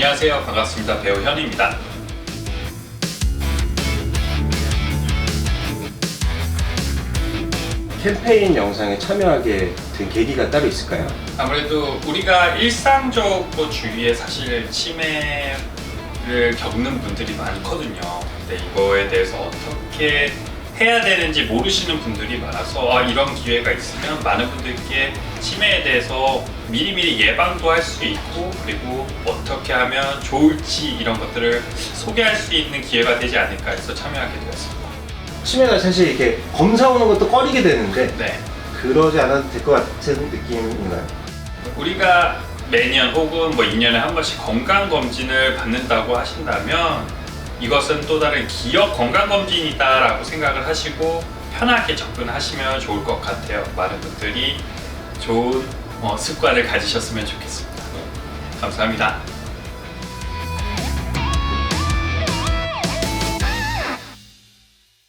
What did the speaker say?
안녕하세요. 반갑습니다. 배우 현입니다. 캠페인 영상에 참여하게 된 계기가 따로 있을까요? 아무래도 우리가 일상적으로 주위에 사실 치매를 겪는 분들이 많거든요. 근데 이거에 대해서 어떻게 해야 되는지 모르시는 분들이 많아서 아, 이런 기회가 있으면 많은 분들께 치매에 대해서 미리미리 예방도 할 수 있고 그리고 어떻게 하면 좋을지 이런 것들을 소개할 수 있는 기회가 되지 않을까 해서 참여하게 되었습니다. 치매가 사실 이렇게 검사 오는 것도 꺼리게 되는데 네. 그러지 않아도 될 것 같은 느낌인가요? 우리가 매년 혹은 뭐 2년에 한 번씩 건강 검진을 받는다고 하신다면 이것은 또 다른 기업 건강 검진이다라고 생각을 하시고 편하게 접근하시면 좋을 것 같아요. 많은 분들이 좋은 어, 습관을 가지셨으면 좋겠습니다. 감사합니다.